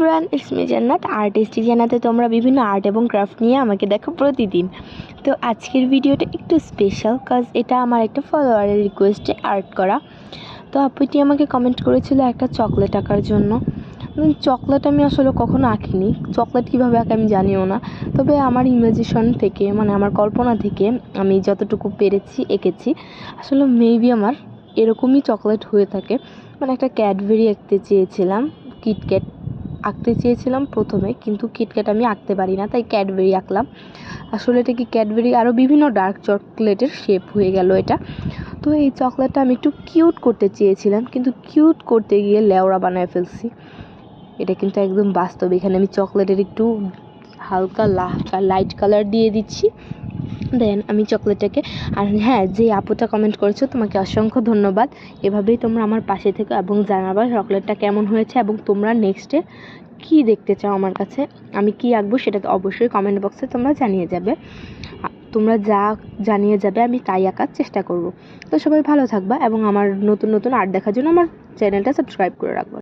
Everyone it's me Jannat artistry জানাতে তোমরা বিভিন্ন আর্ট এবং ক্রাফট নিয়ে আমাকে দেখো প্রতিদিন। তো আজকের ভিডিওটা একটু স্পেশাল কাজ এটা আমার একটা ফলোয়ারের রিকোয়েস্টে আর্ট করা। তো আপুটি আমাকে কমেন্ট করেছিল একটা চকলেট আঁকার জন্য। চকলেট আমি আসলে কখনো আঁকিনি। চকলেট কীভাবে আঁকে আমি জানিও না। তবে আমার ইমাজিশন থেকে মানে আমার কল্পনা থেকে আমি যতটুকু পেরেছি, এঁকেছি, আসলে মেবি আমার এরকমই চকলেট হয়ে থাকে। মানে একটা ক্যাডবেরি আঁকতে চেয়েছিলাম কিটক্যাট আঁকতে চেয়েছিলাম প্রথমে, কিন্তু কিটক্যাট আমি আঁকতে পারি না, তাই ক্যাডবেরি আঁকলাম। আসলে এটা কি ক্যাডবেরি? আরও বিভিন্ন ডার্ক চকলেটের শেপ হয়ে গেল এটা। তো এই চকলেটটা আমি একটু কিউট করতে চেয়েছিলাম, কিন্তু কিউট করতে গিয়ে লেওড়া বানায় ফেলছি। এটা কিন্তু একদম বাস্তব। এখানে আমি চকলেটের একটু হালকা লাইট কালার দিয়ে দিচ্ছি। দেন আমি চকলেটটাকে, আর হ্যাঁ যে আপুটা কমেন্ট করেছ, তোমাকে অসংখ্য ধন্যবাদ। এভাবেই তোমরা আমার পাশে থেকে এবং জানাবা চকলেটটা কেমন হয়েছে এবং তোমরা নেক্সটে কি দেখতে চাও আমার কাছে, আমি কি আঁকবো সেটা তো অবশ্যই কমেন্ট বক্সে তোমরা জানিয়ে যাবে। তোমরা যা জানিয়ে যাবে আমি তাই আঁকার চেষ্টা করব। তো সবাই ভালো থাকবা এবং আমার নতুন নতুন আর্ট দেখার জন্য আমার চ্যানেলটা সাবস্ক্রাইব করে রাখবা।